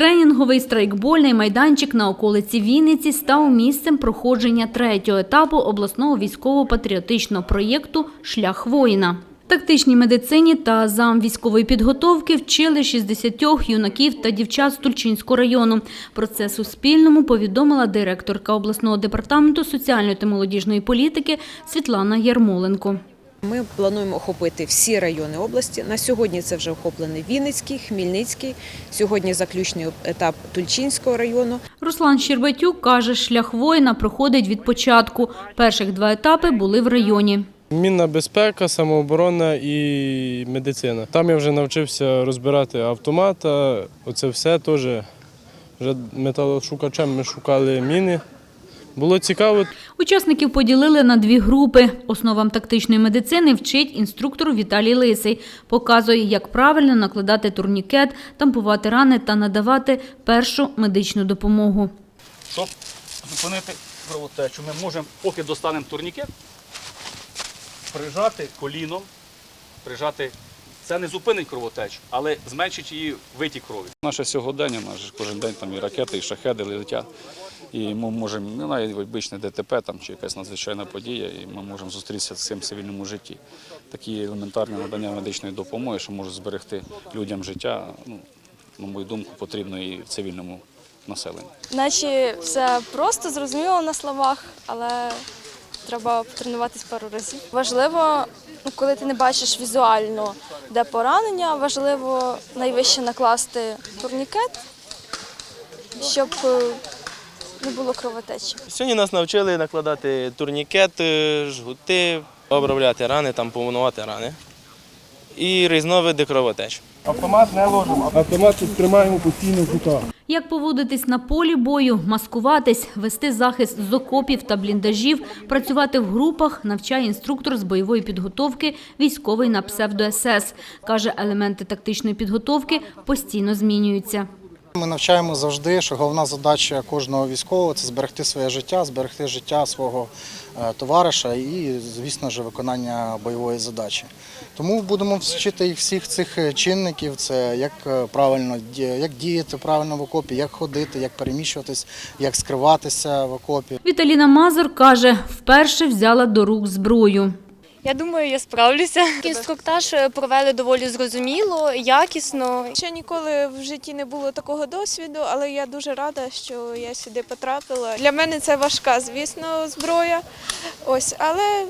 Тренінговий страйкбольний майданчик на околиці Вінниці став місцем проходження третього етапу обласного військово-патріотичного проєкту Шлях воїна. Тактичній медицині та зам військової підготовки вчили 60 юнаків та дівчат з Тульчинського району. Про це Суспільному повідомила директорка обласного департаменту соціальної та молодіжної політики Світлана Ярмоленко. Ми плануємо охопити всі райони області. На сьогодні це вже охоплений Вінницький, Хмельницький. Сьогодні заключний етап Тульчинського району. Руслан Щербатюк каже, шлях воїна проходить від початку. Перших два етапи були в районі. Мінна безпека, самооборона і медицина. Там я вже навчився розбирати автомата. Оце все теж. Вже металошукачем ми шукали міни. Було цікаво. Учасників поділили на дві групи. Основам тактичної медицини вчить інструктор Віталій Лисий. Показує, як правильно накладати турнікет, тампувати рани та надавати першу медичну допомогу. Щоб зупинити кровотечу, ми можемо, поки достанемо турнікет, прижати коліном, прижати. Це не зупинить кровотечу, але зменшить її витік крові. Наше сьогодення, наш кожен день там і ракети, і шахеди летять. І ми можемо, ну, навіть обичне ДТП там, чи якась надзвичайна подія, і ми можемо зустрітися з цим цивільному житті. Такі елементарні надання медичної допомоги, що можуть зберегти людям життя, ну, на мою думку, потрібно і в цивільному населенні. Наче все просто зрозуміло на словах, але треба потренуватись пару разів. Важливо, ну, коли ти не бачиш візуально, де поранення, важливо найвище накласти турнікет, щоб е, не було кровотечі. Сьогодні нас навчили накладати турнікети, жгути, обробляти рани, тампонувати рани і різновиди кровотеч. Автомат не ложимо. Автомат тримаємо постійно в руках. Як поводитись на полі бою, маскуватись, вести захист з окопів та бліндажів, працювати в групах, навчає інструктор з бойової підготовки, військовий на псевдо-СС. Каже, елементи тактичної підготовки постійно змінюються. Ми навчаємо завжди, що головна задача кожного військового це зберегти своє життя, зберегти життя свого е, товариша і, звісно ж, виконання бойової задачі. Тому будемо вчити їх всіх цих е, чинників: це як е, правильно як діяти правильно в окопі, як ходити, як переміщуватись, як скриватися в окопі. Віталіна Мазур каже, вперше взяла до рук зброю. Я думаю, я справлюся. Інструктаж провели доволі зрозуміло, якісно. Ще ніколи в житті не було такого досвіду, але я дуже рада, що я сюди потрапила. Для мене це важка, звісно, зброя. Ось, але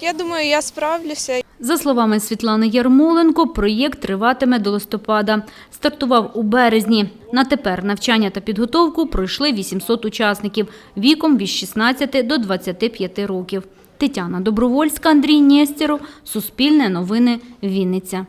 я думаю, я справлюся. За словами Світлани Ярмоленко, проєкт триватиме до листопада. Стартував у березні. На тепер навчання та підготовку пройшли 800 учасників віком від 16 до 25 років. Тетяна Добровольська, Андрій Нєстєров, Суспільне новини, Вінниця.